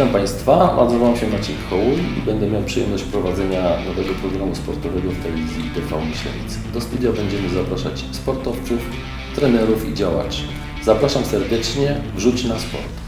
Witam Państwa, nazywam się Maciej Hołuj i będę miał przyjemność prowadzenia nowego programu sportowego w telewizji TV Myślenic. Do studia będziemy zapraszać sportowców, trenerów i działaczy. Zapraszam serdecznie, wrzuć na sport.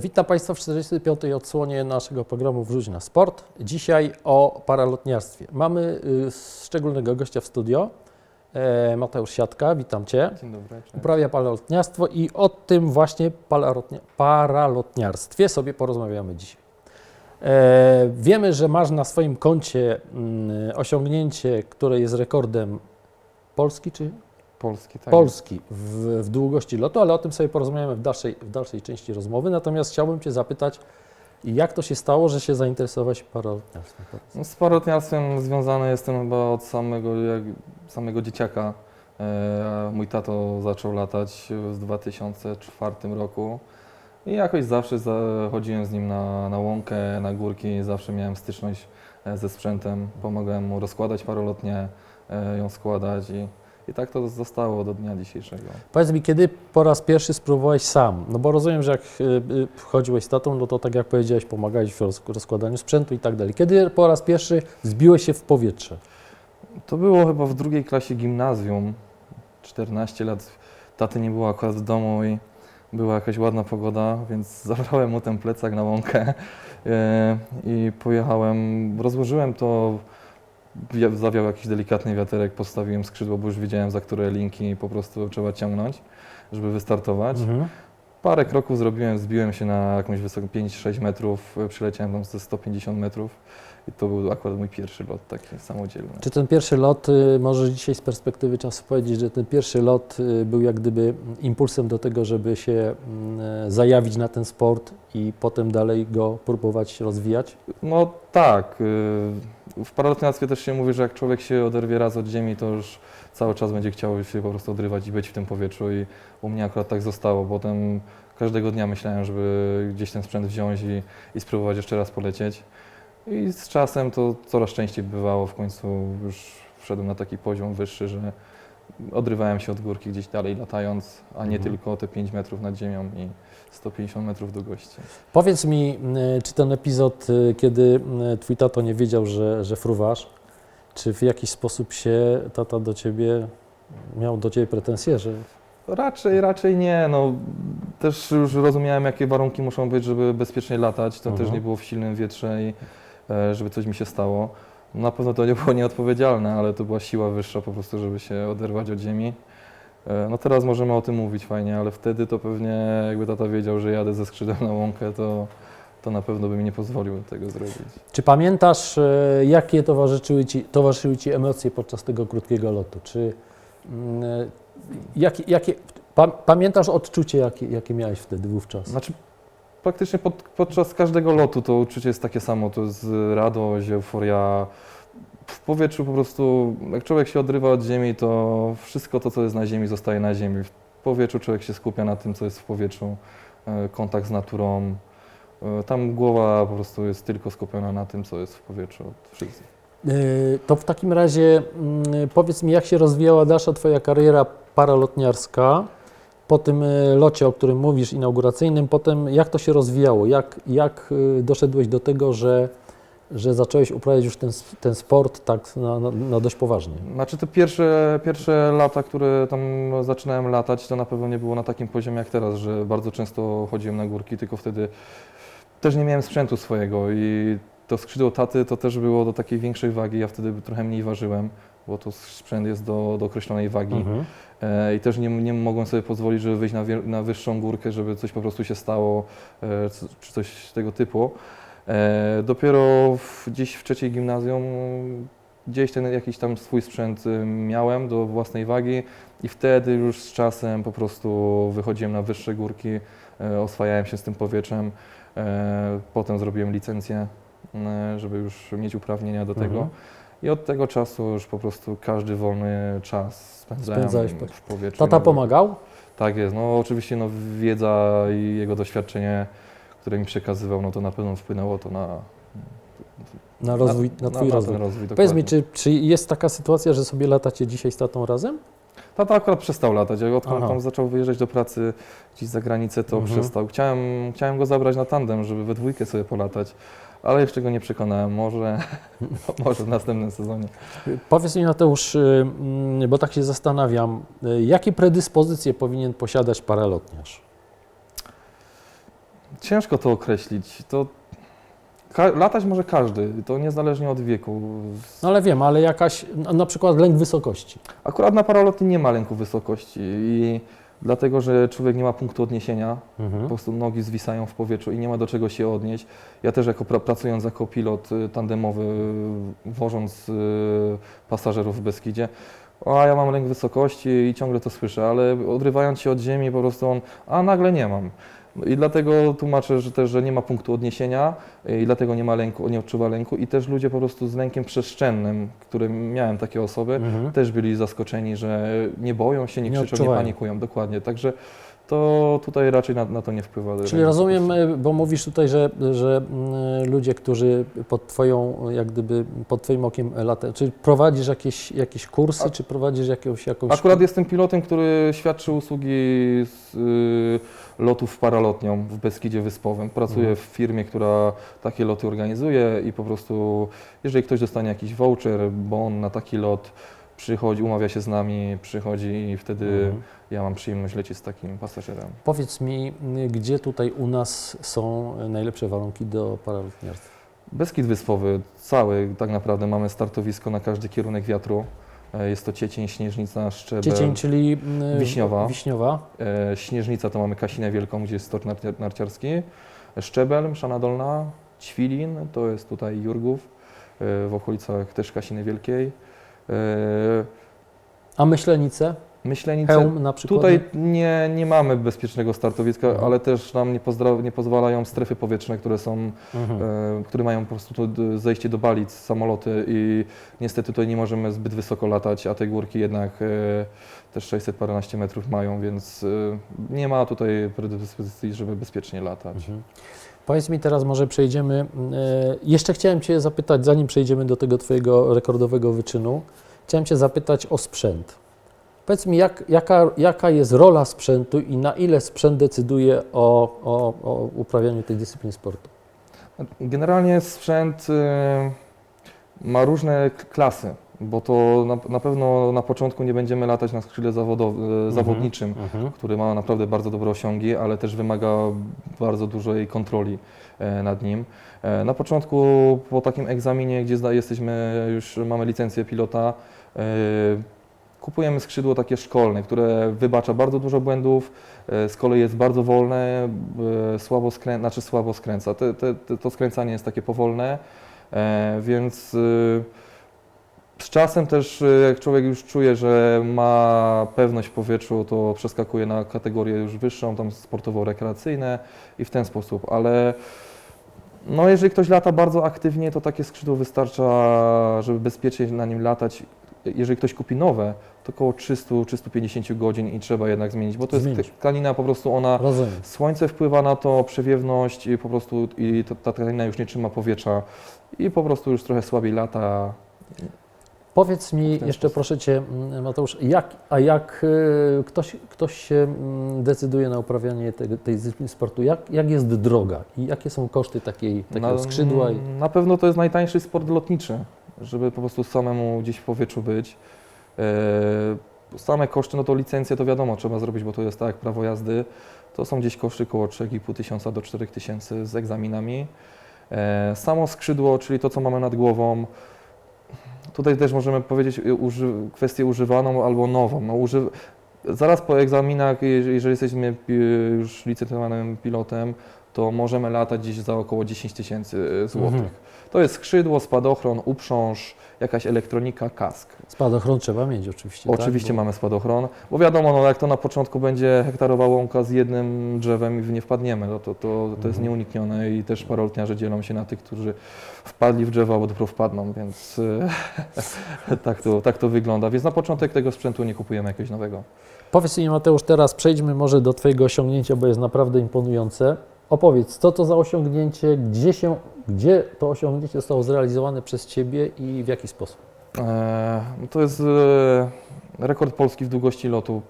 Witam Państwa w 45. odsłonie naszego programu Wrzuć na Sport. Dzisiaj o paralotniarstwie. Mamy y, szczególnego gościa w studio, e, Mateusz Siatka, witam Cię. Dzień dobry. Cześć. Uprawia paralotniarstwo i o tym właśnie paralotnia- paralotniarstwie sobie porozmawiamy dzisiaj. E, Wiemy, że masz na swoim koncie mm, osiągnięcie, które jest rekordem Polski czy Polski, tak. Polski w, w długości lotu, ale o tym sobie porozmawiamy w dalszej, w dalszej części rozmowy. Natomiast chciałbym Cię zapytać, jak to się stało, że się zainteresowałeś paralotniarstwem? No, z parotniarstwem związany jestem chyba od samego, jak, samego dzieciaka. E, mój tato zaczął latać w 2004 roku i jakoś zawsze za, chodziłem z nim na, na łąkę, na górki, zawsze miałem styczność e, ze sprzętem, pomagałem mu rozkładać parolotnię, e, ją składać i, i tak to zostało do dnia dzisiejszego. Powiedz mi, kiedy po raz pierwszy spróbowałeś sam? No bo rozumiem, że jak y, y, chodziłeś z tatą, no to tak jak powiedziałeś, pomagałeś w roz- rozkładaniu sprzętu i tak dalej. Kiedy po raz pierwszy zbiłeś się w powietrze? To było chyba w drugiej klasie gimnazjum, 14 lat. Taty nie było akurat w domu i była jakaś ładna pogoda, więc zabrałem mu ten plecak na łąkę e, i pojechałem. Rozłożyłem to, zawiał jakiś delikatny wiaterek, postawiłem skrzydło, bo już wiedziałem za które linki po prostu trzeba ciągnąć, żeby wystartować. Mhm. Parę kroków zrobiłem, zbiłem się na jakąś wysoką 5-6 metrów, e, przyleciałem tam ze 150 metrów i to był akurat mój pierwszy lot taki samodzielny. Czy ten pierwszy lot, y, możesz dzisiaj z perspektywy czasu powiedzieć, że ten pierwszy lot y, był jak gdyby impulsem do tego, żeby się mm, e, zajawić na ten sport i potem dalej go próbować rozwijać? No tak. y, W paralotniarstwie też się mówi, że jak człowiek się oderwie raz od ziemi, to już cały czas będzie chciał się po prostu odrywać i być w tym powietrzu i u mnie akurat tak zostało. Potem każdego dnia myślałem, żeby gdzieś ten sprzęt wziąć i, i spróbować jeszcze raz polecieć. I z czasem to coraz częściej bywało. W końcu już wszedłem na taki poziom wyższy, że odrywałem się od górki gdzieś dalej latając, a nie Mhm. tylko te 5 metrów nad ziemią i 150 metrów długości. Powiedz mi, y, czy ten epizod, y, kiedy y, twój tato nie wiedział, że, że fruwasz, czy w jakiś sposób się tata do ciebie, miał do ciebie pretensje, że Raczej, raczej nie. No, też już rozumiałem, jakie warunki muszą być, żeby bezpiecznie latać. To Mhm. też nie było w silnym wietrze i e, żeby coś mi się stało. Na pewno to nie było nieodpowiedzialne, ale to była siła wyższa po prostu, żeby się oderwać od ziemi. E, no teraz możemy o tym mówić fajnie, ale wtedy to pewnie jakby tata wiedział, że jadę ze skrzydłem na łąkę, to, to na pewno by mi nie pozwolił tego zrobić. Czy pamiętasz, e, jakie towarzyszyły ci, towarzyszyły ci emocje podczas tego krótkiego lotu? Czy mm, e, jakie, jakie, pa, pamiętasz odczucie, jakie, jakie miałeś wtedy wówczas? Znaczy, praktycznie pod, podczas każdego lotu to uczucie jest takie samo. To jest radość, euforia. W powietrzu po prostu, jak człowiek się odrywa od ziemi, to wszystko to, co jest na ziemi, zostaje na ziemi. W powietrzu człowiek się skupia na tym, co jest w powietrzu, e, kontakt z naturą. E, Tam głowa po prostu jest tylko skupiona na tym, co jest w powietrzu. Wszystko. E, To w takim razie mm, powiedz mi, jak się rozwijała dalsza Twoja kariera paralotniarska po tym e, locie, o którym mówisz, inauguracyjnym, potem jak to się rozwijało? Jak, jak doszedłeś do tego, że, że zacząłeś uprawiać już ten, ten sport tak na, na, na dość poważnie? Znaczy te pierwsze, pierwsze lata, które tam zaczynałem latać, to na pewno nie było na takim poziomie jak teraz, że bardzo często chodziłem na górki, tylko wtedy też nie miałem sprzętu swojego i to skrzydło taty to też było do takiej większej wagi, ja wtedy trochę mniej ważyłem, bo to sprzęt jest do, do określonej wagi. Mhm. E, I też nie, nie mogłem sobie pozwolić, żeby wyjść na, na wyższą górkę, żeby coś po prostu się stało, e, czy coś tego typu. E, Dopiero w, gdzieś w trzeciej gimnazjum gdzieś ten jakiś tam swój sprzęt y, miałem do własnej wagi i wtedy już z czasem po prostu wychodziłem na wyższe górki, e, oswajałem się z tym powietrzem. E, Potem zrobiłem licencję, e, żeby już mieć uprawnienia do tego. Mhm. I od tego czasu już po prostu każdy wolny czas spędzałem Spędzałeś po- w powietrzu. Tata pomagał? Tak jest. No oczywiście no, wiedza i jego doświadczenie, które mi przekazywał, no to na pewno wpłynęło to na, Na rozwój, na, twój rozwój. rozwój Powiedz mi, dokładnie. czy, czy jest taka sytuacja, że sobie latacie dzisiaj z tatą razem? Tata akurat przestał latać. Jak odkąd Aha. tam zaczął wyjeżdżać do pracy gdzieś za granicę, to Mhm. przestał. Chciałem, chciałem go zabrać na tandem, żeby we dwójkę sobie polatać, ale jeszcze go nie przekonałem. Może, może w następnym sezonie. Powiedz mi Mateusz, y, mm, bo tak się zastanawiam, y, jakie predyspozycje powinien posiadać paralotniarz? Ciężko to określić. To ka- latać może każdy, to niezależnie od wieku. No ale wiem, ale jakaś, na- przykład lęk wysokości. Akurat na paralotni nie ma lęku wysokości i dlatego, że człowiek nie ma punktu odniesienia, po prostu nogi zwisają w powietrzu i nie ma do czego się odnieść. Ja też jako pra- pracując jako pilot y, tandemowy, y, wożąc y, pasażerów w Beskidzie, a ja mam lęk wysokości i ciągle to słyszę, ale odrywając się od ziemi po prostu on, a nagle nie mam. No I dlatego tłumaczę, że też, że nie ma punktu odniesienia y, i dlatego nie ma lęku, nie odczuwa lęku i też ludzie po prostu z lękiem przestrzennym, którym miałem takie osoby, Mhm. też byli zaskoczeni, że nie boją się, nie, Nie krzyczą, odczuwają. nie panikują. Dokładnie. Także to tutaj raczej na, na to nie wpływa. Czyli rozumiem, y, bo mówisz tutaj, że, że mm, ludzie, którzy pod twoją, jak gdyby pod twoim okiem latają, czy prowadzisz jakieś, jakieś kursy, A- czy prowadzisz jakąś, jakąś Akurat jestem pilotem, który świadczy usługi z y, lotów paralotnią w Beskidzie Wyspowym. Pracuję Mhm. w firmie, która takie loty organizuje i po prostu, jeżeli ktoś dostanie jakiś voucher, bon na taki lot, przychodzi, umawia się z nami, przychodzi i wtedy Mhm. ja mam przyjemność lecieć z takim pasażerem. Powiedz mi, gdzie tutaj u nas są najlepsze warunki do paralotniarstwa? Beskid Wyspowy, cały tak naprawdę mamy startowisko na każdy kierunek wiatru. E, Jest to Ciecień, Śnieżnica, Szczebel. Ciecień, czyli y, Wiśniowa. Wiśniowa. E, Śnieżnica to mamy Kasinę Wielką, gdzie jest narcia- narciarski. Szczebel, Mszana Dolna, Ćwilin, to jest tutaj Jurgów, e, w okolicach też Kasiny Wielkiej. E, A Myślenice? Myślenice, Hełm na przykład? tutaj nie, nie mamy bezpiecznego startowiska, Mhm. ale też nam nie, nie pozwalają strefy powietrzne, które są Mhm. e, które mają po prostu zejście do balic, samoloty i niestety tutaj nie możemy zbyt wysoko latać, a te górki jednak e, też 600 paręnaście metrów mają, więc e, nie ma tutaj predyspozycji, żeby bezpiecznie latać. Mhm. Powiedz mi teraz, może przejdziemy. e, Jeszcze chciałem Cię zapytać, zanim przejdziemy do tego Twojego rekordowego wyczynu, chciałem Cię zapytać o sprzęt. Powiedz mi, jak, jaka, jaka jest rola sprzętu i na ile sprzęt decyduje o, o, o uprawianiu tej dyscypliny sportu? Generalnie sprzęt e, ma różne klasy, bo to na, na pewno na początku nie będziemy latać na skrzydle zawodow- e, zawodniczym, który ma naprawdę bardzo dobre osiągi, ale też wymaga bardzo dużej kontroli e, nad nim. E, Na początku po takim egzaminie, gdzie zda- jesteśmy, już mamy licencję pilota, e, kupujemy skrzydło takie szkolne, które wybacza bardzo dużo błędów, e, z kolei jest bardzo wolne, e, słabo skręca, znaczy słabo skręca. Te, te, te, to skręcanie jest takie powolne, więc z czasem też, e, jak człowiek już czuje, że ma pewność w powietrzu, to przeskakuje na kategorię już wyższą, tam sportowo-rekreacyjne i w ten sposób, ale no jeżeli ktoś lata bardzo aktywnie, to takie skrzydło wystarcza, żeby bezpiecznie na nim latać. Jeżeli ktoś kupi nowe, to około 300-350 godzin i trzeba jednak zmienić, bo to Zmienić. jest tkanina po prostu ona Rozumiem. Słońce wpływa na to, przewiewność i po prostu i ta, ta tkanina już nie trzyma powietrza i po prostu już trochę słabiej lata. Powiedz mi W ten jeszcze, proszę Cię, Mateusz, jak, a jak y, ktoś, ktoś się decyduje na uprawianie tego, tej dyscypliny sportu, jak, jak jest droga i jakie są koszty takiej, takiego skrzydła? I... Na pewno to jest najtańszy sport lotniczy, żeby po prostu samemu gdzieś w powietrzu być. E, Same koszty, no to licencję to wiadomo, trzeba zrobić, bo to jest tak jak prawo jazdy. To są gdzieś koszty około 3,5 tysiąca do 4 tysięcy z egzaminami. E, Samo skrzydło, czyli to, co mamy nad głową, tutaj też możemy powiedzieć y, uży, kwestię używaną albo nową. No, uży, zaraz po egzaminach, jeż- jeżeli jesteśmy pi- już licencjonowanym pilotem, to możemy latać gdzieś za około 10 tysięcy y, złotych. Mhm. To jest skrzydło, spadochron, uprząż, jakaś elektronika, kask. Spadochron trzeba mieć oczywiście. Oczywiście tak? Bo- mamy spadochron, bo wiadomo, no, jak to na początku będzie hektarowa łąka z jednym drzewem i w nie wpadniemy, no, to, to, to jest Mhm. nieuniknione i też parolotniarze dzielą się na tych, którzy wpadli w drzewo albo dopiero wpadną, więc e, tak, to, tak to wygląda. Więc na początek tego sprzętu nie kupujemy jakiegoś nowego. Powiedz mi Mateusz, teraz przejdźmy może do Twojego osiągnięcia, bo jest naprawdę imponujące. Opowiedz, co to za osiągnięcie, gdzie, się, gdzie to osiągnięcie zostało zrealizowane przez Ciebie i w jaki sposób? E, no to jest e, rekord Polski w długości lotu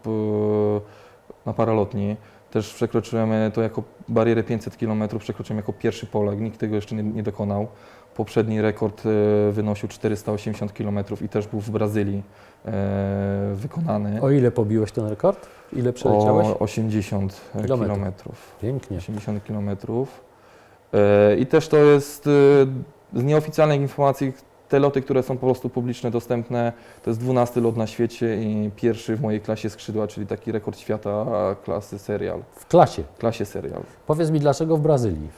na paralotni. Też przekroczyłem to jako barierę 500 km, przekroczyłem jako pierwszy Polak, nikt tego jeszcze nie, nie dokonał. Poprzedni rekord e, wynosił 480 km i też był w Brazylii e, wykonany. O ile pobiłeś ten rekord? Ile przeleciałeś? O 80 Kilometrów. km. Pięknie. 80 km. E, I też to jest e, z nieoficjalnych informacji, te loty, które są po prostu publiczne, dostępne, to jest 12 lot na świecie i pierwszy w mojej klasie skrzydła, czyli taki rekord świata klasy serial. W klasie. Klasie serial. Powiedz mi, dlaczego w Brazylii?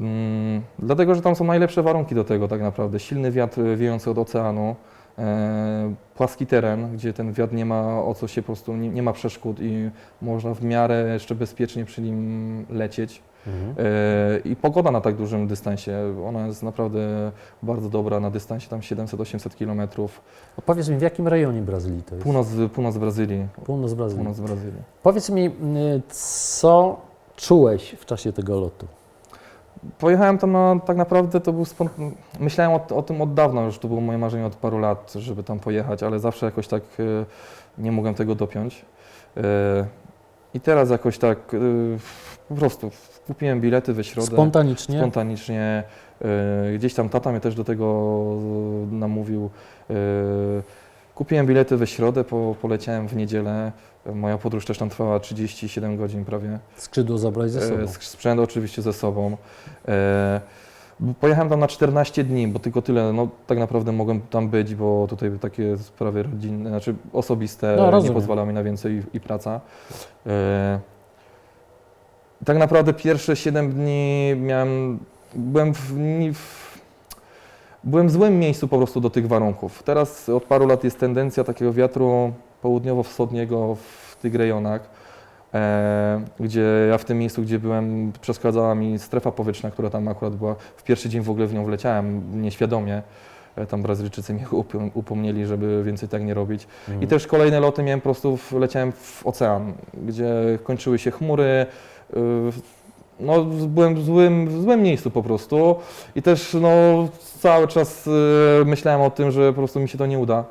Mm, dlatego, że tam są najlepsze warunki do tego tak naprawdę. Silny wiatr wiejący od oceanu, e, płaski teren, gdzie ten wiatr nie ma o co się po prostu, nie, nie ma przeszkód i można w miarę jeszcze bezpiecznie przy nim lecieć. E, I pogoda na tak dużym dystansie, ona jest naprawdę bardzo dobra na dystansie tam 700-800 km. Opowiedz mi, w jakim rejonie Brazylii to jest? Północ, północ Brazylii. Północ Brazylii. Północ Brazylii. Powiedz mi, y, co czułeś w czasie tego lotu? Pojechałem tam na, tak naprawdę, to był myślałem o, o tym od dawna już, to było moje marzenie od paru lat, żeby tam pojechać, ale zawsze jakoś tak e, nie mogłem tego dopiąć. E, I teraz jakoś tak po prostu kupiłem bilety we środę. Spontanicznie? spontanicznie. e, Gdzieś tam tata mnie też do tego e, namówił. E, Kupiłem bilety we środę, po, poleciałem w niedzielę. Moja podróż też tam trwała 37 godzin prawie. Skrzydło zabrać ze sobą. Sk- Sprzęt oczywiście ze sobą. Pojechałem tam na 14 dni, bo tylko tyle, no tak naprawdę mogłem tam być, bo tutaj takie sprawy rodzinne, znaczy osobiste No, nie pozwala mi na więcej i, i praca. Tak naprawdę pierwsze 7 dni miałem, byłem w, w, byłem w złym miejscu po prostu do tych warunków. Teraz od paru lat jest tendencja takiego wiatru południowo-wschodniego w tych rejonach, e, gdzie ja w tym miejscu, gdzie byłem, przeszkadzała mi strefa powietrzna, która tam akurat była. W pierwszy dzień w ogóle w nią wleciałem nieświadomie. E, Tam Brazylijczycy mnie upom- upomnieli, żeby więcej tak nie robić. Mhm. I też kolejne loty miałem po prostu, w, leciałem w ocean, gdzie kończyły się chmury. Y, No, byłem w złym, w złym miejscu po prostu i też no, cały czas y, myślałem o tym, że po prostu mi się to nie uda.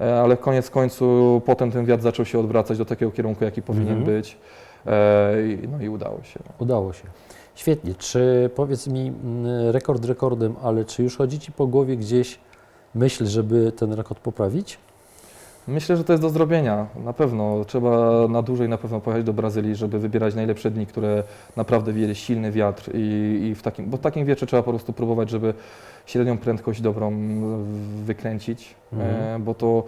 E, Ale koniec końcu potem ten wiatr zaczął się odwracać do takiego kierunku, jaki powinien Mhm. być. E, i- No i udało się. Udało się. Świetnie. Czy powiedz mi, mm, rekord rekordem, ale czy już chodzi Ci po głowie gdzieś myśl, żeby ten rekord poprawić? Myślę, że to jest do zrobienia. Na pewno trzeba na dłużej na pewno pojechać do Brazylii, żeby wybierać najlepsze dni, które naprawdę wieje silny wiatr i, i w takim, bo w takim wietrze trzeba po prostu próbować, żeby średnią prędkość dobrą wykręcić, Mhm. e, bo to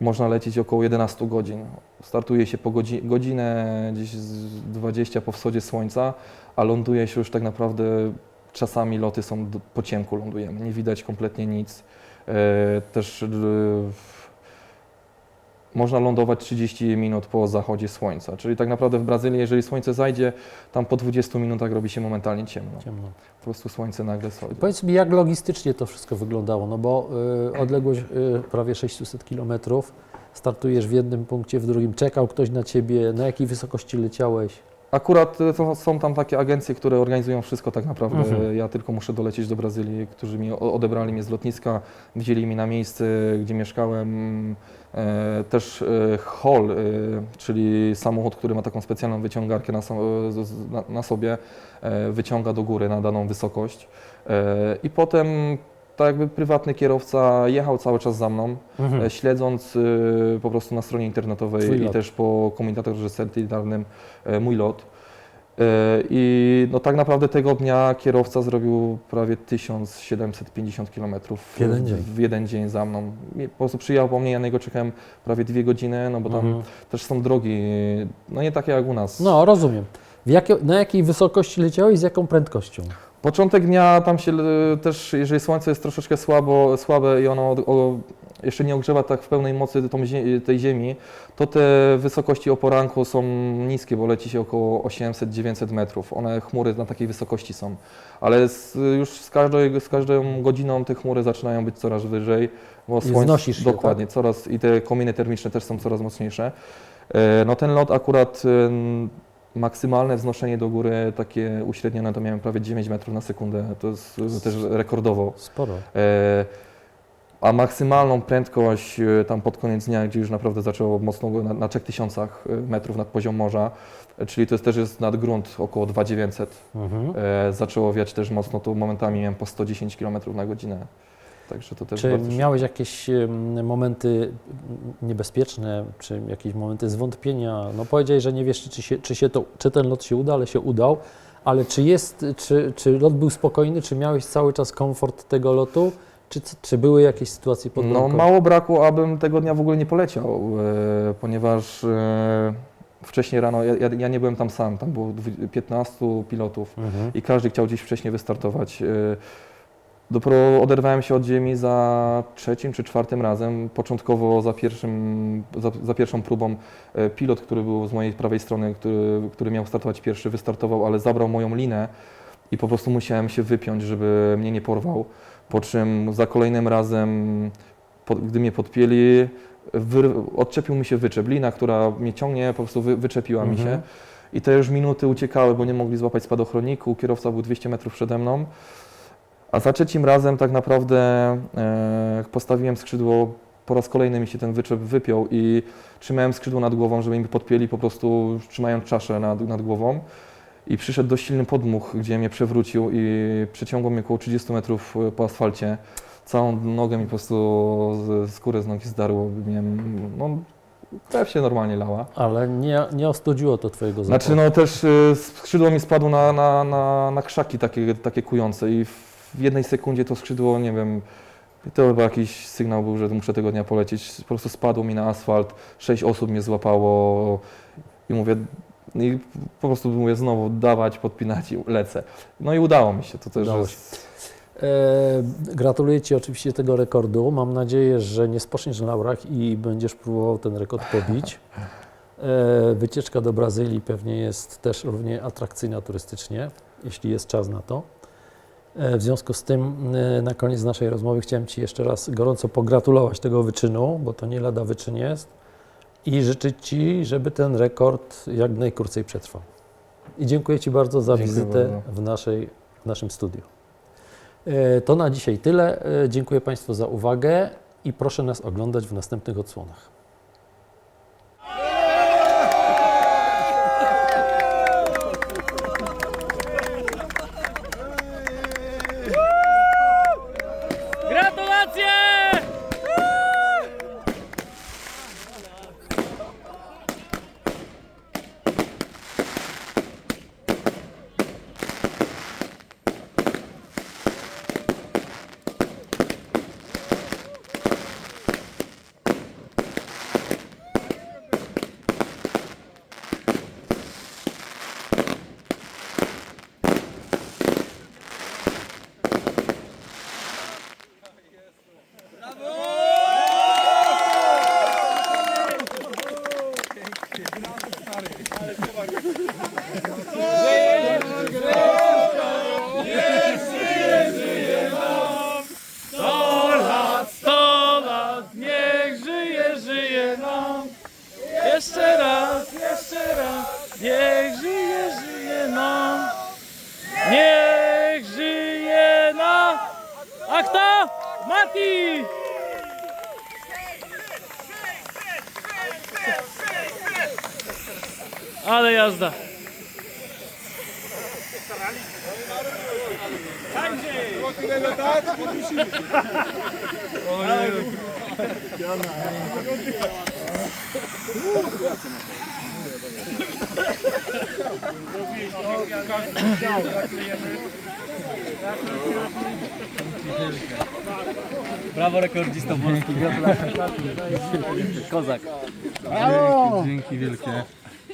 można lecieć około 11 godzin. Startuje się po godzi, godzinę, gdzieś z 20 po wschodzie słońca, a ląduje się już tak naprawdę, czasami loty są po ciemku lądujemy, nie widać kompletnie nic. E, też e, można lądować 30 minut po zachodzie słońca. Czyli tak naprawdę w Brazylii, jeżeli słońce zajdzie, tam po 20 minutach robi się momentalnie ciemno. Ciemno. Po prostu słońce nagle schodzi. Powiedz mi, jak logistycznie to wszystko wyglądało? No bo y, odległość y, prawie 600 km, startujesz w jednym punkcie, w drugim. Czekał ktoś na Ciebie? Na jakiej wysokości leciałeś? Akurat e, to są tam takie agencje, które organizują wszystko tak naprawdę. Mhm. Ja tylko muszę dolecieć do Brazylii, którzy mi odebrali mnie z lotniska, wzięli mi na miejsce, gdzie mieszkałem. E, też e, hall, e, czyli samochód, który ma taką specjalną wyciągarkę na, na, na sobie, e, wyciąga do góry na daną wysokość. E, I potem tak jakby prywatny kierowca jechał cały czas za mną, e, śledząc y, po prostu na stronie internetowej Twój i lot. też po komunikatorze satelitarnym e, mój lot. I no tak naprawdę tego dnia kierowca zrobił prawie 1750 km W jeden dzień. w jeden dzień za mną. I Po prostu przyjechał po mnie, ja na niego czekałem prawie dwie godziny, no bo tam Mhm. też są drogi, no nie takie jak u nas. No, rozumiem. Jakie, na jakiej wysokości leciałeś i z jaką prędkością? Początek dnia tam się e, też, jeżeli słońce jest troszeczkę słabo, słabe i ono o, jeszcze nie ogrzewa tak w pełnej mocy tą, tej ziemi, to te wysokości o poranku są niskie, bo leci się około 800-900 metrów. One chmury na takiej wysokości są. Ale z, już z, każdej, z każdą godziną te chmury zaczynają być coraz wyżej, bo słońce wznosisz się, dokładnie coraz i te kominy termiczne też są coraz mocniejsze. E, No ten lot akurat e, maksymalne wznoszenie do góry takie uśrednione to miałem prawie 9 metrów na sekundę. To jest e, też rekordowo. Sporo. E, A maksymalną prędkość e, tam pod koniec dnia, gdzie już naprawdę zaczęło mocno go na, na 3000 metrów nad poziom morza, e, czyli to jest też jest nad grunt około 2900. Mhm. E, Zaczęło wiać też mocno, to momentami miałem po 110 km na godzinę. Także to też Czy miałeś jakieś momenty niebezpieczne, czy jakieś momenty zwątpienia? No powiedziałeś, że nie wiesz, czy, się, czy, się to, czy ten lot się uda, ale się udał. Ale czy jest, czy, czy lot był spokojny, czy miałeś cały czas komfort tego lotu, czy, czy były jakieś sytuacje pod No mało brakło, abym tego dnia w ogóle nie poleciał, e, ponieważ e, wcześniej rano, ja, ja- nie byłem tam sam, tam było dwu- 15 pilotów Mhm. i każdy chciał gdzieś wcześniej wystartować. E, Dopiero oderwałem się od ziemi za trzecim czy czwartym razem. Początkowo za, pierwszym, za, za pierwszą próbą e, pilot, który był z mojej prawej strony, który, który miał startować pierwszy, wystartował, ale zabrał moją linę i po prostu musiałem się wypiąć, żeby mnie nie porwał. Po czym za kolejnym razem, gdy mnie podpięli, wy, odczepił mi się wyczep. Lina, która mnie ciągnie, po prostu wy, wyczepiła mi Mhm. się. I te już minuty uciekały, bo nie mogli złapać spadochroniku. Kierowca był 200 metrów przede mną. A za trzecim razem tak naprawdę e, postawiłem skrzydło, po raz kolejny mi się ten wyczep wypiął i trzymałem skrzydło nad głową, żeby mi podpięli, po prostu trzymając czaszę nad, nad głową. I przyszedł dość silny podmuch, gdzie mnie przewrócił i przeciągło mnie około 30 metrów e, po asfalcie. Całą nogę mi po prostu z- skórę z nogi zdarło. Miałem, no, krew się normalnie lała. Ale nie, nie ostudziło to Twojego zapachu. Znaczy no też y, skrzydło mi spadło na, na, na, na krzaki takie, takie kujące i w jednej sekundzie to skrzydło, nie wiem, to chyba jakiś sygnał był, że muszę tego dnia polecieć. Po prostu spadło mi na asfalt, sześć osób mnie złapało i mówię, i po prostu mówię znowu dawać, podpinać i lecę. No i udało mi się, to też Udało jest... E, gratuluję Ci oczywiście tego rekordu. Mam nadzieję, że nie spoczniesz na laurach i będziesz próbował ten rekord pobić. E, wycieczka do Brazylii pewnie jest też równie atrakcyjna turystycznie, jeśli jest czas na to. E, w związku z tym e, na koniec naszej rozmowy chciałem Ci jeszcze raz gorąco pogratulować tego wyczynu, bo to nie lada wyczyn jest i życzyć Ci, żeby ten rekord jak najkrócej przetrwał. I dziękuję Ci bardzo za Dziękuję wizytę bardzo. w, naszej, w naszym studiu. E, To na dzisiaj tyle. Dziękuję Państwu za uwagę i proszę nas oglądać w następnych odsłonach. parti Hadi yazda. Kanji. Brawo rekordzista Polski, gratulacje. Kozak. Dzięki wielkie.